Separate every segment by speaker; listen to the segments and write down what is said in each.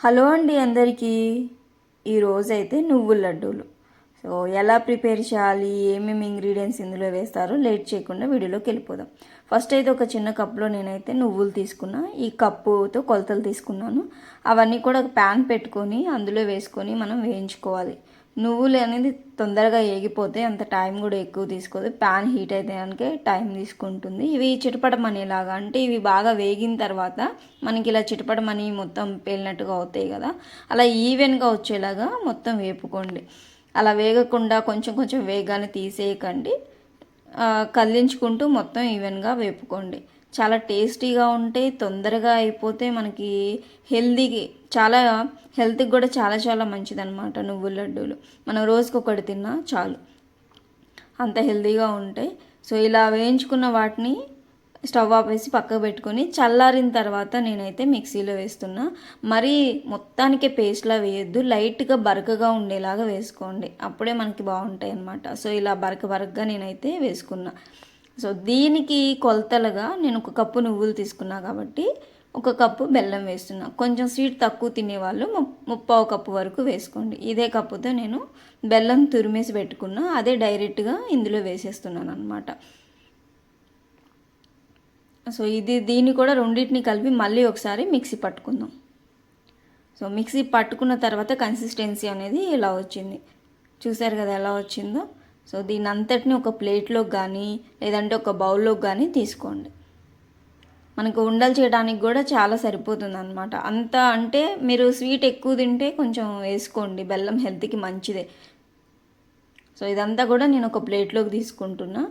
Speaker 1: Hello అండి అందరికీ. ఈరోజు అయితే నువ్వుల లడ్డూలు. సో ఎలా ప్రిపేర్ చేయాలి? ఏమేమి ఇంగ్రీడియంట్స్ ఇందులో వేస్తారో లేట్ చేయకుండా వీడియోలోకి వెళ్ళిపోదాం. ఫస్ట్ అయితే ఒక చిన్న కప్లో నేనైతే నువ్వులు తీసుకున్నా. ఈ కప్పుతో కొలతలు తీసుకున్నాను. అవన్నీ కూడా ఒక ప్యాన్ పెట్టుకొని అందులో వేసుకొని మనం వేయించుకోవాలి. నువ్వులు అనేది తొందరగా ఏగిపోతే అంత టైం కూడా ఎక్కువ తీసుకోదు. ప్యాన్ హీట్ అయితే టైం తీసుకుంటుంది. ఇవి చిటపడమనేలాగా అంటే ఇవి బాగా వేగిన తర్వాత మనకి ఇలా చిటపడమని మొత్తం పేలినట్టుగా అవుతాయి కదా. అలా ఈవెన్గా వచ్చేలాగా మొత్తం వేపుకోండి. అలా వేగకుండా కొంచెం కొంచెం వేగాన్ని తీసేయకండి. కదిలించుకుంటూ మొత్తం ఈవెన్గా వేపుకోండి. చాలా టేస్టీగా ఉంటాయి తొందరగా అయిపోతే మనకి హెల్దీకి చాలా హెల్త్కి కూడా చాలా చాలా మంచిదన్నమాట నువ్వుల లడ్డూలు. మనం రోజుకి ఒకటి తిన్నా చాలు. అంత హెల్దీగా ఉంటాయి సో ఇలా వేయించుకున్న వాటిని స్టవ్ ఆపేసి పక్కకు పెట్టుకొని చల్లారిన తర్వాత నేనైతే మిక్సీలో వేస్తున్నా. మరీ మొత్తానికే పేస్ట్లా వేయొద్దు లైట్గా బరకగా ఉండేలాగా వేసుకోండి. అప్పుడే మనకి బాగుంటాయి అన్నమాట సో ఇలా బరక బరకగా నేనైతే వేసుకున్నా. సో దీనికి కొలతలుగా నేను ఒక కప్పు నువ్వులు తీసుకున్నా కాబట్టి ఒక కప్పు బెల్లం వేస్తున్నా. కొంచెం స్వీట్ తక్కువ తినేవాళ్ళు ముప్పావు కప్పు వరకు వేసుకోండి. ఇదే కప్పుతో నేను బెల్లం తురిమేసి పెట్టుకున్నా. అదే డైరెక్ట్గా ఇందులో వేసేస్తున్నాను అనమాట సో ఇది దీన్ని కూడా రెండింటిని కలిపి మళ్ళీ ఒకసారి మిక్సీ పట్టుకుందాం. సో మిక్సీ పట్టుకున్న తర్వాత కన్సిస్టెన్సీ అనేది ఇలా వచ్చింది? చూసారు కదా ఎలా వచ్చిందో? సో దీని అంతటిని ఒక ప్లేట్లోకి కానీ లేదంటే ఒక బౌల్లోకి కానీ తీసుకోండి. మనకు ఉండలు చేయడానికి కూడా చాలా సరిపోతుంది అనమాట అంత అంటే మీరు స్వీట్ ఎక్కువ తింటే కొంచెం వేసుకోండి బెల్లం హెల్త్కి మంచిదే. సో ఇదంతా కూడా నేను ఒక ప్లేట్లోకి తీసుకుంటున్నా.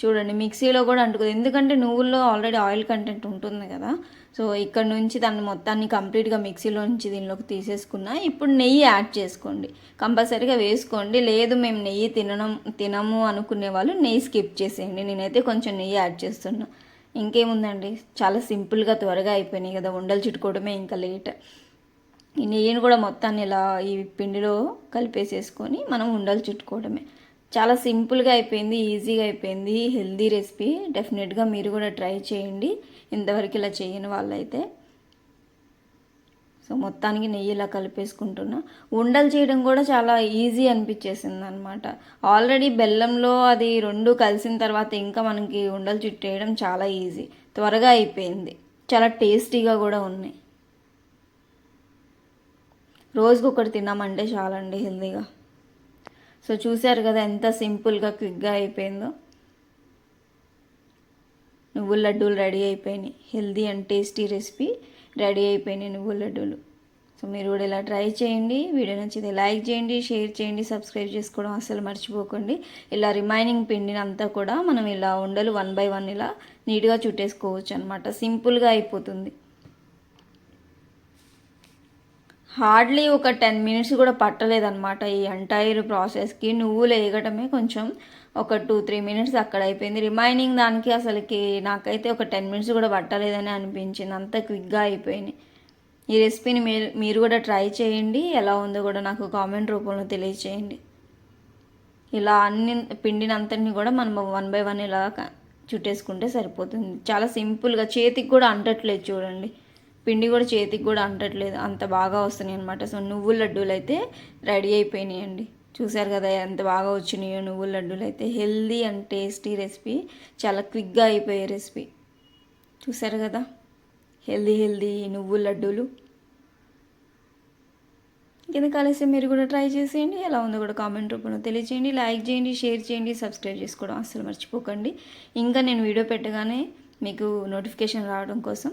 Speaker 1: చూడండి మిక్సీలో కూడా అంటుకోదు. ఎందుకంటే నువ్వుల్లో ఆల్రెడీ ఆయిల్ కంటెంట్ ఉంటుంది కదా. సో ఇక్కడ నుంచి దాన్ని మొత్తాన్ని కంప్లీట్గా మిక్సీలో నుంచి దీనిలోకి తీసేసుకున్నా ఇప్పుడు నెయ్యి యాడ్ చేసుకోండి. కంపల్సరీగా వేసుకోండి. లేదు మేము నెయ్యి తినడం తినము అనుకునే వాళ్ళు నెయ్యి స్కిప్ చేసేయండి. నేనైతే కొంచెం నెయ్యి యాడ్ చేస్తున్నా. ఇంకేముందండి? చాలా సింపుల్గా త్వరగా అయిపోయినాయి కదా. ఉండలు చుట్టుకోవడమే ఇంకా లేట్. ఈ నెయ్యిని కూడా మొత్తాన్ని ఇలా ఈ పిండిలో కలిపేసేసుకొని మనం ఉండలు చుట్టుకోవడమే చాలా సింపుల్గా అయిపోయింది ఈజీగా అయిపోయింది హెల్దీ రెసిపీ. డెఫినెట్గా మీరు కూడా ట్రై చేయండి. ఇంతవరకు ఇలా చేయని వాళ్ళైతే. సో మొత్తానికి నెయ్యి ఇలా కలిపేసుకుంటున్నా. ఉండలు చేయడం కూడా చాలా ఈజీ అనిపించేసింది అనమాట ఆల్రెడీ బెల్లంలో అది రెండు కలిసిన తర్వాత ఇంకా మనకి ఉండలు చుట్టేయడం చాలా ఈజీ. త్వరగా అయిపోయింది. చాలా టేస్టీగా కూడా ఉన్నాయి. రోజుకొకటి ఒకటి తిన్నామంటే చాలండి హెల్దీగా. సో చూశారు కదా ఎంత సింపుల్గా క్విక్గా అయిపోయిందో. నువ్వుల లడ్డూలు రెడీ అయిపోయినాయి. Healthy and tasty recipe ready అయిపోయినాయి నువ్వుల లడ్డూలు. సో మీరు కూడా ఇలా ట్రై చేయండి. వీడియో నచ్చితే లైక్ చేయండి షేర్ చేయండి సబ్స్క్రైబ్ చేసుకోవడం అసలు మర్చిపోకండి. ఇలా రిమైనింగ్ పిండిని అంతా కూడా మనం ఇలా ఉండలు వన్ బై వన్ ఇలా నీట్గా చుట్టేసుకోవచ్చు అనమాట సింపుల్గా అయిపోతుంది. హార్డ్లీ ఒక టెన్ మినిట్స్ కూడా పట్టలేదన్నమాట ఈ ఎంటైర్ ప్రాసెస్కి నువ్వులు వేయగటమే కొంచెం ఒక టూ త్రీ మినిట్స్ అక్కడ అయిపోయింది. రిమైనింగ్ దానికి అసలుకి నాకైతే ఒక టెన్ మినిట్స్ కూడా పట్టలేదని అనిపించింది. అంత క్విక్గా అయిపోయినాయి ఈ రెసిపీని మీరు మీరు కూడా ట్రై చేయండి. ఎలా ఉందో కూడా నాకు కామెంట్ రూపంలో తెలియచేయండి. ఇలా అన్ని పిండినంతటిని కూడా మనం వన్ బై వన్ ఇలా చుట్టేసుకుంటే సరిపోతుంది. చాలా సింపుల్గా చేతికి కూడా అంటట్లేదు చూడండి. పిండి కూడా చేతికి కూడా అంటట్లేదు. అంత బాగా వస్తున్నాయి అనమాట సో నువ్వుల లడ్డూలు అయితే రెడీ అయిపోయినాయండి. చూశారు కదా ఎంత బాగా వచ్చినాయో నువ్వుల లడ్డూలు అయితే హెల్దీ అండ్ టేస్టీ రెసిపీ. చాలా క్విక్గా అయిపోయే రెసిపీ. చూశారు కదా? హెల్దీ హెల్దీ నువ్వుల లడ్డూలు. కింద కలిసి మీరు కూడా ట్రై చేసేయండి. ఎలా ఉందో కూడా కామెంట్ రూపంలో తెలియచేయండి. లైక్ చేయండి షేర్ చేయండి సబ్స్క్రైబ్ చేసుకోవడం అస్సలు మర్చిపోకండి. ఇంకా నేను వీడియో పెట్టగానే మీకు నోటిఫికేషన్ రావడం కోసం